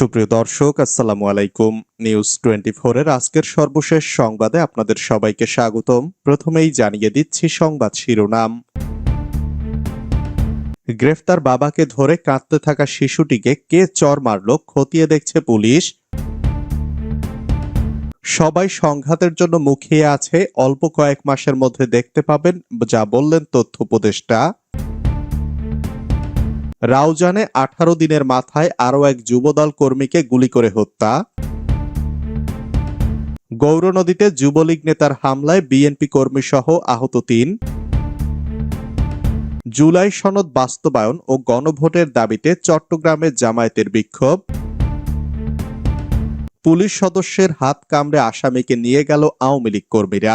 সুপ্রিয় দর্শক, আসসালামু আলাইকুম। নিউজ টোয়েন্টি এর আজকের সর্বশেষ সংবাদে আপনাদের সবাইকে স্বাগতম। প্রথমেই জানিয়ে দিচ্ছি সংবাদ শিরোনাম। গ্রেফতার বাবাকে ধরে কাঁদতে থাকা শিশুটিকে কে চর মারল, খতিয়ে দেখছে পুলিশ। সবাই সংঘাতের জন্য মুখিয়ে আছে, অল্প কয়েক মাসের মধ্যে দেখতে পাবেন, যা বললেন তথ্য উপদেষ্টা। রাউজানে আঠারো দিনের মাথায় আরও এক যুবদল কর্মীকে গুলি করে হত্যা। গৌরনদীতে যুবলীগ নেতার হামলায় বিএনপি কর্মী সহ আহত তিন। জুলাই সনদ বাস্তবায়ন ও গণভোটের দাবিতে চট্টগ্রামে জামায়াতের বিক্ষোভ। পুলিশ সদস্যের হাত কামড়ে আসামিকে নিয়ে গেল আওয়ামী লীগ কর্মীরা।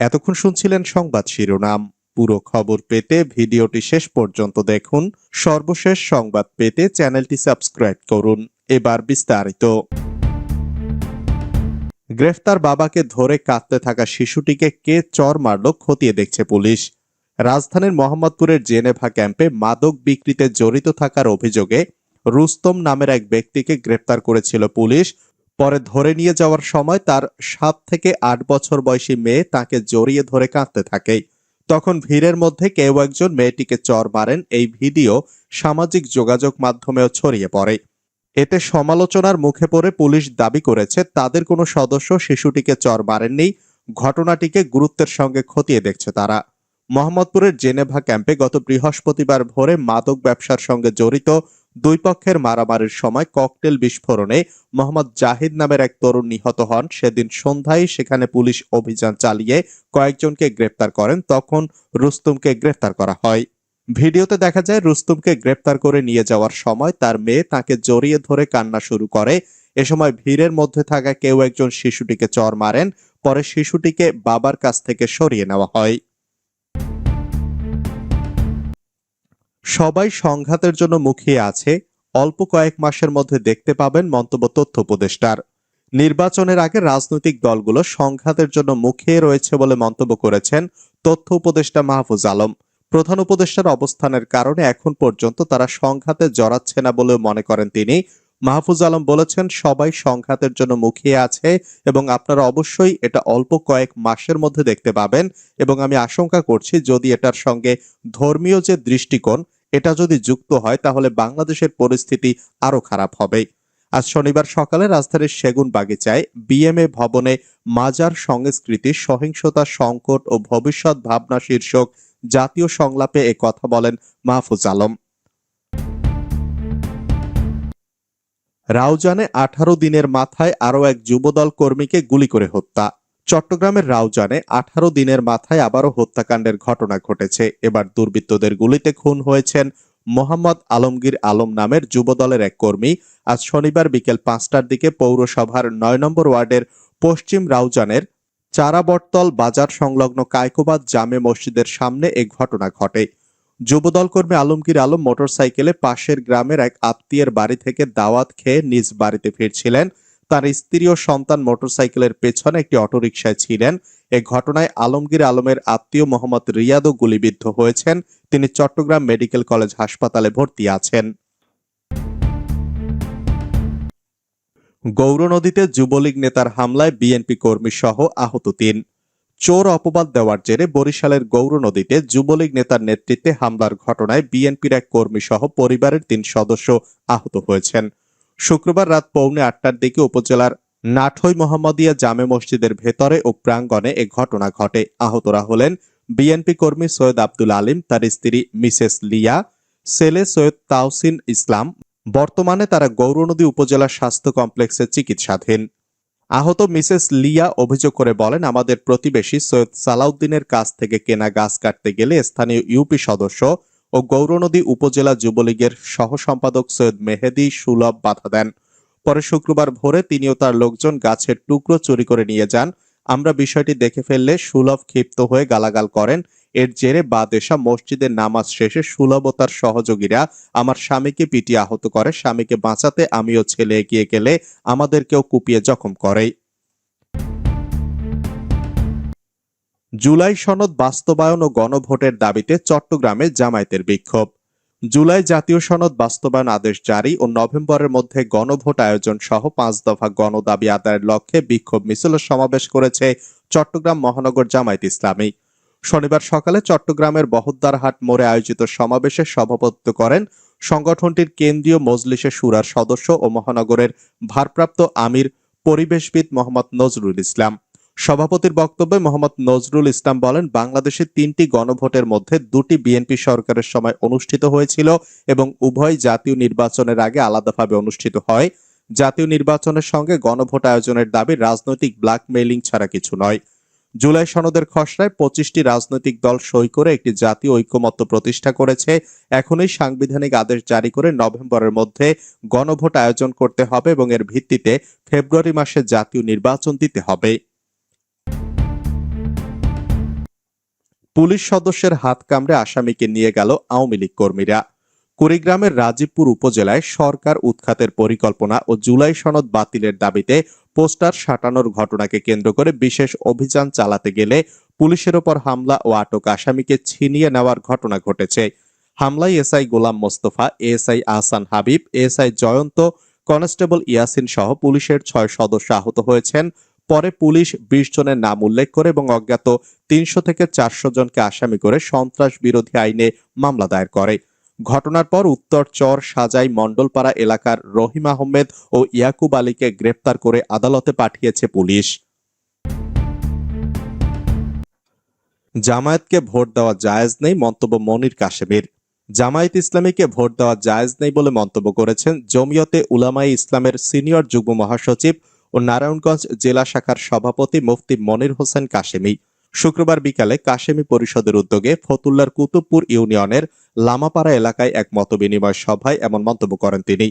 এতক্ষণ শুনছিলেন সংবাদ শিরোনাম। পুরো খবর পেতে ভিডিওটি শেষ পর্যন্ত দেখুন। সর্বশেষ সংবাদ পেতে চ্যানেলটি সাবস্ক্রাইব করুন। এবার বিস্তারিত। গ্রেফতার বাবাকে ধরে কাঁদতে থাকা শিশুটিকে কে চর মারল খতিয়ে দেখছে পুলিশ। রাজধানীর মোহাম্মদপুরের জেনেভা ক্যাম্পে মাদক বিক্রিতে জড়িত থাকার অভিযোগে রুস্তম নামের এক ব্যক্তিকে গ্রেফতার করেছিল পুলিশ। পরে ধরে নিয়ে যাওয়ার সময় তার সাত থেকে আট বছর বয়সী মেয়ে তাকে জড়িয়ে ধরে কাঁদতে থাকে। তখন ভিড়ের মধ্যে কেউ একজন মেয়েটিকে চর মারেন, এই ভিডিও সামাজিক যোগাযোগ মাধ্যমেও ছড়িয়ে পড়ে। এতে সমালোচনার মুখে পড়ে পুলিশ দাবি করেছে, তাদের কোনো সদস্য শিশুটিকে চর মারেননি, ঘটনাটিকে গুরুত্বের সঙ্গে খতিয়ে দেখছে তারা। মোহাম্মদপুরের জেনেভা ক্যাম্পে গত বৃহস্পতিবার ভোরে মাদক ব্যবসার সঙ্গে জড়িত দুই পক্ষের মারামারির সময় ককটেল বিস্ফোরণে মোহাম্মদ জাহিদ নামের এক তরুণ নিহত হন। সেদিন সন্ধ্যায় সেখানে পুলিশ অভিযান চালিয়ে কয়েকজনকে গ্রেপ্তার করেন। তখন রুস্তুমকে গ্রেপ্তার করা হয়। ভিডিওতে দেখা যায়, রুস্তুমকে গ্রেপ্তার করে নিয়ে যাওয়ার সময় তার মেয়ে তাকে জড়িয়ে ধরে কান্না শুরু করে। এ সময় ভিড়ের মধ্যে থাকা কেউ একজন শিশুটিকে চর মারেন। পরে শিশুটিকে বাবার কাছ থেকে সরিয়ে নেওয়া হয়। সবাই সংঘাতের জন্য মুখিয়ে আছে, অল্প কয়েক মাসের মধ্যে দেখতে পাবেন মন্তব্য তথ্য উপদেষ্টার। নির্বাচনের আগে রাজনৈতিক দলগুলো সংঘাতের জন্য মুখিয়ে রয়েছে বলে মন্তব্য করেছেন তথ্য উপদেষ্টা মাহফুজ আলম। প্রধান উপদেষ্টার অবস্থানের কারণে এখন পর্যন্ত তারা সংঘাতে জড়াচ্ছে না বলেও মনে করেন তিনি। মাহফুজ আলম বলেছেন, সবাই সংঘাতের জন্য মুখিয়ে আছে এবং আপনারা অবশ্যই এটা অল্প কয়েক মাসের মধ্যে দেখতে পাবেন এবং আমি আশঙ্কা করছি যদি এটার সঙ্গে ধর্মীয় যে দৃষ্টিকোণ এটা যদি যুক্ত হয়, তাহলে বাংলাদেশের পরিস্থিতি আরও খারাপ হবে। আজ শনিবার সকালে রাজধানীর সেগুন বাগিচায় বিএমএ ভবনে মাজার সংস্কৃতি, সহিংসতা, সংকট ও ভবিষ্যৎ ভাবনা শীর্ষক জাতীয় সংলাপে এ কথা বলেন মাহফুজ আলম। রাউজানে আঠারো দিনের মাথায় আরও এক যুবদল কর্মীকে গুলি করে হত্যা। চট্টগ্রামের রাউজানে আঠারো দিনের মাথায় আবারও হত্যাকাণ্ডের ঘটনা ঘটেছে। এবার দুর্বৃত্তদের গুলিতে খুন হয়েছেন মোহাম্মদ আলমগীর আলম নামের যুবদলের এক কর্মী। আজ শনিবার বিকেল পাঁচটার দিকে পৌরসভার নয় নম্বর ওয়ার্ডের পশ্চিম রাউজানের চারাবটতল বাজার সংলগ্ন কায়কোবাদ জামে মসজিদের সামনে এ ঘটনা ঘটে। যুবদল কর্মী আলমগীর আলম মোটরসাইকেলে পাশের গ্রামের এক আত্মীয়ের বাড়ি থেকে দাওয়াত খেয়ে নিজ বাড়িতে ফিরছিলেন। তার স্ত্রী ও সন্তান মোটরসাইকেলের পেছনে একটি অটোরিকশায় ছিলেন। এ ঘটনায় আলমগীর আলমের আত্মীয় মোহাম্মদ রিয়াদও গুলিবিদ্ধ হয়েছেন। তিনি চট্টগ্রাম মেডিকেল কলেজ হাসপাতালে ভর্তি আছেন। গৌরনদীতে যুবলীগ নেতার হামলায় বিএনপি কর্মী সহ আহত তিন। চোর অপবাদ দেওয়ার জেরে বরিশালের গৌরনদীতে যুবলীগ নেতার নেতৃত্বে হামলার ঘটনায় বিএনপির এক কর্মী সহ পরিবারের তিন সদস্য আহত হয়েছেন। শুক্রবার রাত পৌনে আটটার দিকে উপজেলার নাঠই মোহাম্মদিয়া জামে মসজিদের ভেতরে ও প্রাঙ্গণে এ ঘটনা ঘটে। আহতরা হলেন বিএনপি কর্মী সৈয়দ আব্দুল আলিম, তার স্ত্রী মিসেস লিয়া, ছেলে সৈয়দ তাওসিন ইসলাম। বর্তমানে তারা গৌরনদী উপজেলা স্বাস্থ্য কমপ্লেক্সে চিকিৎসাধীন। আহত মিসেস লিয়া অভিযোগ করে বলেন, আমাদের প্রতিবেশী সৈয়দ সালাউদ্দিনের কাছ থেকে কেনা গাছ কাটতে গেলে স্থানীয় ইউপি সদস্য ও গৌরনদী উপজেলা যুবলীগের সহ সম্পাদক সৈয়দ মেহেদি সুলভ বাধা দেন। পরে শুক্রবার ভোরে তিনিও তার লোকজন গাছের টুকরো চুরি করে নিয়ে যান। আমরা বিষয়টি দেখে ফেললে সুলভ ক্ষিপ্ত হয়ে গালাগাল করেন। এর জেরে বাদেশা মসজিদের নামাজ শেষে সুলভ ও তার সহযোগীরা, আমার স্বামীকে পিটিয়ে আহত করে, স্বামীকে বাঁচাতে আমিও ছেলে এগিয়ে গেলে আমাদেরকেও কুপিয়ে জখম করে জুলাই সনদ বাস্তবায়ন ও গণভোটের দাবিতে চট্টগ্রামে জামায়াতের বিক্ষোভ। জুলাই জাতীয় সনদ বাস্তবায়ন আদেশ জারি ও নভেম্বরের মধ্যে গণভোট আয়োজন সহ পাঁচ দফা গণদাবি আদায়ের লক্ষ্যে বিক্ষোভ মিছিল সমাবেশ করেছে চট্টগ্রাম মহানগর জামায়াত ইসলামী। শনিবার সকালে চট্টগ্রামের বহদ্দারহাট মোড়ে আয়োজিত সমাবেশে সভাপতিত্ব করেন সংগঠনটির কেন্দ্রীয় মজলিসে সুরার সদস্য ও মহানগরের ভারপ্রাপ্ত আমির, পরিবেশবিদ মোহাম্মদ নজরুল ইসলাম। সভাপতির বক্তব্যে মোহাম্মদ নজরুল ইসলাম বলেন, বাংলাদেশে তিনটি গণভোটের মধ্যে দুটি বিএনপি সরকারের সময় অনুষ্ঠিত হয়েছিল এবং উভয় জাতীয় নির্বাচনের আগে আলাদাভাবে অনুষ্ঠিত হয়। জাতীয় নির্বাচনের সঙ্গে গণভোট আয়োজনের দাবি রাজনৈতিক ব্ল্যাকমেইলিং ছাড়া কিছু নয়। জুলাই সনদের খসড়ায় পঁচিশটি রাজনৈতিক দল সই করে একটি জাতীয় ঐক্যমত্য প্রতিষ্ঠা করেছে। এখনই সাংবিধানিক আদেশ জারি করে নভেম্বরের মধ্যে গণভোট আয়োজন করতে হবে এবং এর ভিত্তিতে ফেব্রুয়ারি মাসে জাতীয় নির্বাচন দিতে হবে। পুলিশ সদস্যের হাত কামড়ে আসামিকে নিয়ে গেল আওয়ামী লীগ কর্মীরা। কুড়িগ্রামের রাজীবপুর উপজেলায় সরকার উৎখাতের পরিকল্পনা ও জুলাই সনদ বাতিলের দাবিতে পোস্টার সাটানোর ঘটনাকে কেন্দ্র করে বিশেষ অভিযান চালাতে গেলে পুলিশের ওপর হামলা ও আটক আসামিকে ছিনিয়ে নেওয়ার ঘটনা ঘটেছে। হামলায় SI Golam Mostafa ASI Ahsan Habib ASI Jayanta, constable Yasin সহ পুলিশের ছয় সদস্য আহত হয়েছেন। পরে পুলিশ বিশ জনের নাম উল্লেখ করে এবং অজ্ঞাত তিনশো থেকে চারশো জনকে আসামি করে সন্ত্রাস বিরোধী আইনে মামলা দায়ের করে। ঘটনার পর উত্তর চর সাজাই মণ্ডলপাড়া এলাকার রহিম আহমেদ ও ইয়াকুব আলীকে গ্রেপ্তার করে আদালতে পাঠিয়েছে পুলিশ। জামায়াতকে ভোট দেওয়া জায়েজ নেই মন্তব্য মনির কাশেমের। জামায়াত ইসলামীকে ভোট দেওয়া জায়েজ নেই বলে মন্তব্য করেছেন জমিয়তে উলামাই ইসলামের সিনিয়র যুগ্ম মহাসচিব ও নারায়ণগঞ্জ জেলা শাখার সভাপতি মুফতি মনির হোসেন কাশেমি। শুক্রবার বিকালে কাশেমি পরিষদের উদ্যোগে ফতুল্লার কুতুবপুর ইউনিয়নের লামাপাড়া এলাকায় এক মতবিনিময় সভায় এমন মন্তব্য করেন তিনি।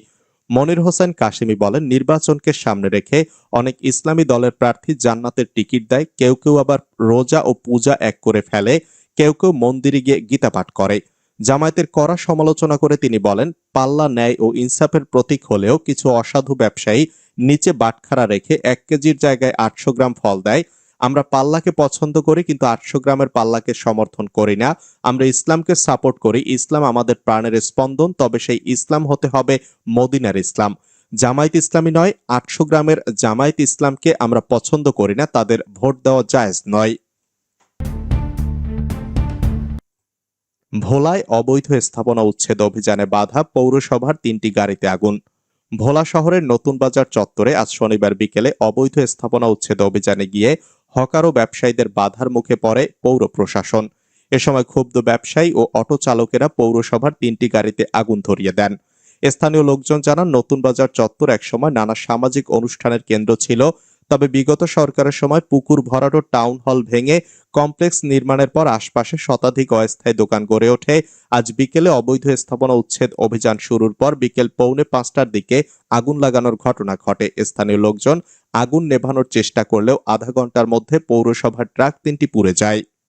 মনির হোসেন কাশেমি বলেন, নির্বাচনকে সামনে রেখে অনেক ইসলামী দলের প্রার্থী জান্নাতের টিকিট দেয়, কেউ কেউ আবার রোজা ও পূজা এক করে ফেলে, কেউ কেউ মন্দিরে গিয়ে গীতা পাঠ করে। জামায়াতের কড়া সমালোচনা করে তিনি বলেন, পাল্লা ন্যায় ও ইনসাফের প্রতীক হলেও কিছু অসাধু ব্যবসায়ী নিচে বাটখারা রেখে এক কেজির জায়গায় আটশো গ্রাম ফল দেয়। আমরা পাল্লাকে পছন্দ করি, কিন্তু আটশো গ্রামের পাল্লাকে সমর্থন করি না। আমরা ইসলামকে সাপোর্ট করি। ইসলাম আমাদের প্রাণের স্পন্দন, তবে সেই ইসলাম হতে হবে মদিনার ইসলাম। জামায়াত ইসলামী নয়, আটশো গ্রামের জামায়াত ইসলামকে আমরা পছন্দ করি না, তাদের ভোট দেওয়া জায়েজ নয়। ভোলায় অবৈধ স্থাপনা উচ্ছেদ অভিযানে বাধা, পৌরসভার তিনটি গাড়িতে আগুন। ভোলা শহরের নতুন বাজার চত্বরে আজ শনিবার বিকেলে অবৈধ স্থাপনা উচ্ছেদ অভিযানে গিয়ে হকারো ব্যবসায়ীদের বাধার মুখে পড়ে পৌর প্রশাসন। এ সময় ক্ষুব্ধ ব্যবসায়ী ও অটো চালকেরা পৌরসভার তিনটি গাড়িতে আগুন ধরিয়ে দেন। স্থানীয় লোকজন জানান, নতুন বাজার চত্বর একসময় নানা সামাজিক অনুষ্ঠানের কেন্দ্র ছিল তবে বিগত সরকারের সময় পুকুর ভরাটো টাউন হল ভেঙে কমপ্লেক্স নির্মাণের পর আশপাশে শতাধিক অস্থায়ী দোকান গড়ে ওঠে। আজ বিকেলে অবৈধ স্থাপনা উচ্ছেদ অভিযান শুরুর পর বিকেল পৌনে পাঁচটার দিকে আগুন লাগানোর ঘটনা ঘটে। স্থানীয় লোকজন আগুন নেভানোর চেষ্টা করলেও আধা ঘণ্টার মধ্যে পৌরসভার ট্রাক তিনটি পুড়ে যায়।